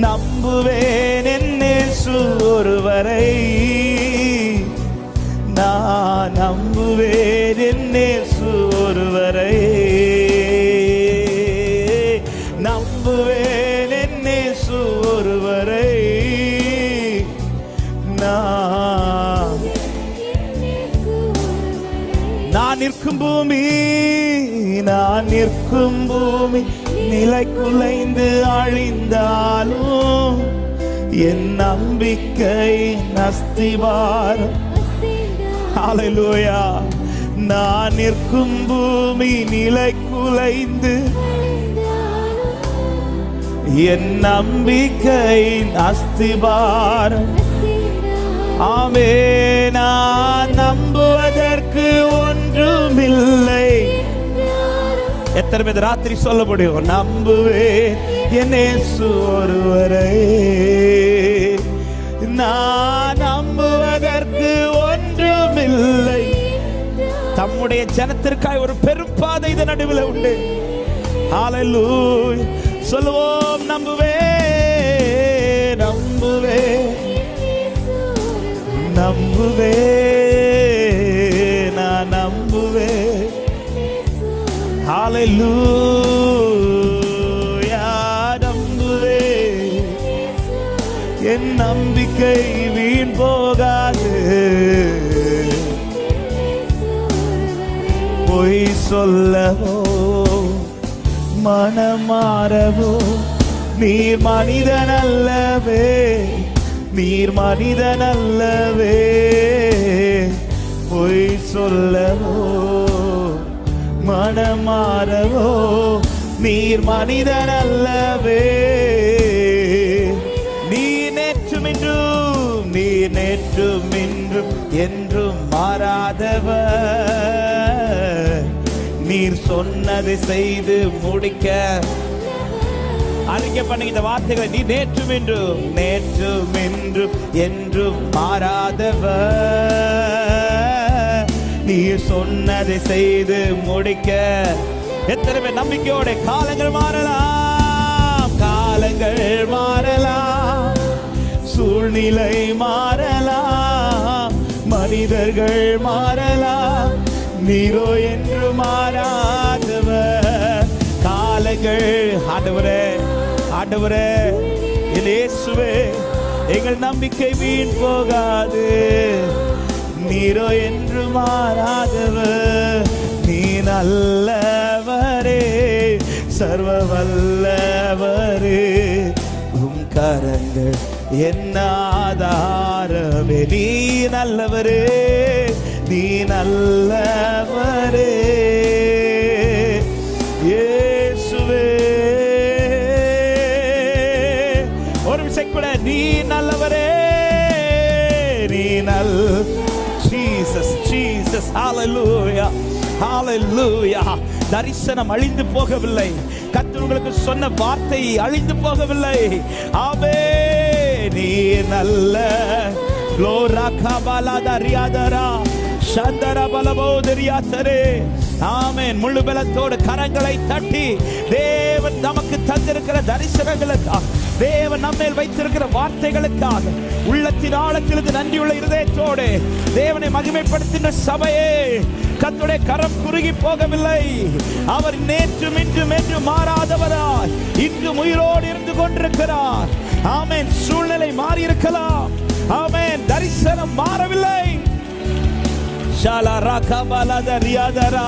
நம்புவேன் என்னேசு ஒருவரை. நான் நம்புவேன் என்னேசு ஒருவரை. நம்புவேன் என்னேசு ஒருவரை. நான் நிற்கும் பூமி நான் நிற்கும் பூமி நிலை குலைந்து அழிந்தாலும் என் நம்பிக்கை நஸ்திவாரம் அலையிலூயா நான் நிற்கும் பூமி நிலை குலைந்து என் நம்பிக்கை அஸ்திபாரம் ஆமே நான் நம்புவதற்கு ஒன்றுமில்லை. எத்தனை பேர் ராத்திரி சொல்ல முடியும்? நம்புவேன். என்னேசு ஒருவரை. நான் நம்புவதற்கு ஒன்றுமில்லை. தம்முடைய ஜனத்திற்காய் ஒரு பெரும் பாதை இதன் நடுவில் உண்டு. சொல்லுவோம் நம்புவே நம்புவே நான் நம்புவே. ஹalleluya என் நம்பிக்கை வீண் போகாது. பொய் சொல்லவோ மனமாறவோ நீ மனிதன் அல்லவே. நீர் மனிதன் அல்லவே பொய் சொல்லவோ மனமாறவோ நீர் மனிதன் அல்லவே நீ நேற்றும் இன்றும் நீ நேற்றும் இன்றும் என்றும் மாறாதவர். நீர் சொன்னதை செய்து முடிக்க அறிக்கை பண்ணி இந்த வார்த்தைகளை நீ நேற்றும் இன்றும் நேற்றும் இன்றும் என்றும் மாறாதவர். நீ சொன்னதை செய்து முடிக்க எத்தனை பேர் நம்பிக்கையோட காலங்கள் மாறலாம் காலங்கள் மாறலாம் சூழ்நிலை மாறலாம் மனிதர்கள் மாறலாம் நீரோ என்று மாறாதவர். காலங்கள் ஆண்டவரே ஆண்டவரே இயேசுவே எங்கள் நம்பிக்கை வீண் போகாது. நீரோ என்று மாறாதவர் நீ நல்லவரே சர்வ வல்லவரே உம் கரங்கள் என்ன ஆதாரமே நீ நல்லவரே நீ நல்லவரே. நல்லவரே நீ நல். ஜீசஸ் ஜீசஸ் ஹalleluya ஹalleluya தரிசனம் அழிந்து போகவில்லை. கர்த்தர் உங்களுக்கு சொன்ன வார்த்தை அழிந்து போகவில்லை. ஆமே நீ நல்ல. லோரா கபாலா தரியாதரா. சந்தர பலபோதரியாத்தரே ஆமேன். முழு பலத்தோடு கரங்களை தட்டி தேவன் நமக்கு தந்திருக்கிற தரிசனங்களுக்காக தேவன் நம்மேல் வைத்திருக்கிற வார்த்தைகளுக்காக உள்ளத்தின் ஆழத்திலிருந்து நன்றியுள்ள இருதயத்தோடு தேவனை மகிமைப்படுத்தின சபையே கத்துடைய கரம் குறுகி போகவில்லை. அவர் நேற்றும் இன்றும் என்று மாறாதவராய் இன்று உயிரோடு இருந்து கொண்டிருக்கிறார். ஆமேன். சூழ்நிலை மாறி இருக்கலாம் ஆமேன். தரிசனம் மாறவில்லை. ஷாலா ராகா பாலாத ரியாதரா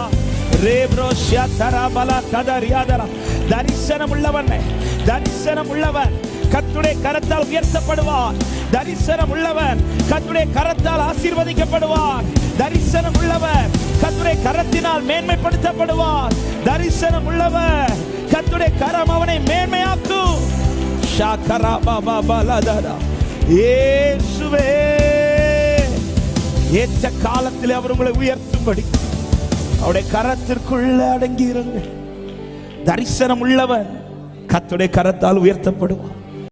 ரேப்ரோ ஷியாதரா பலா கதா தரிசனம் உள்ளவன் தரிசனம் உள்ளவர் கத்துடைய கரத்தால் உயர்த்தப்படுவார். தரிசனம் உள்ளவன் கத்துடைய கரத்தால் ஆசீர்வதிக்கப்படுவார். தரிசனம் உள்ளவர் கத்துடைய கரத்தினால் மேன்மைப்படுத்தப்படுவார். தரிசனம் உள்ளவர் கத்துடைய கரம் அவனை மேன்மையாக்கும். ஷாக்கரா பாபா பலதரா இயேசுவே ஏற்ற காலத்தில் அவர் உங்களை உயர்த்தும்படி. அவருடைய கரத்திற்குள்ள அடங்கி தரிசனம் உள்ளவன் கத்துடைய கரத்தால் உயர்த்தப்படுவான்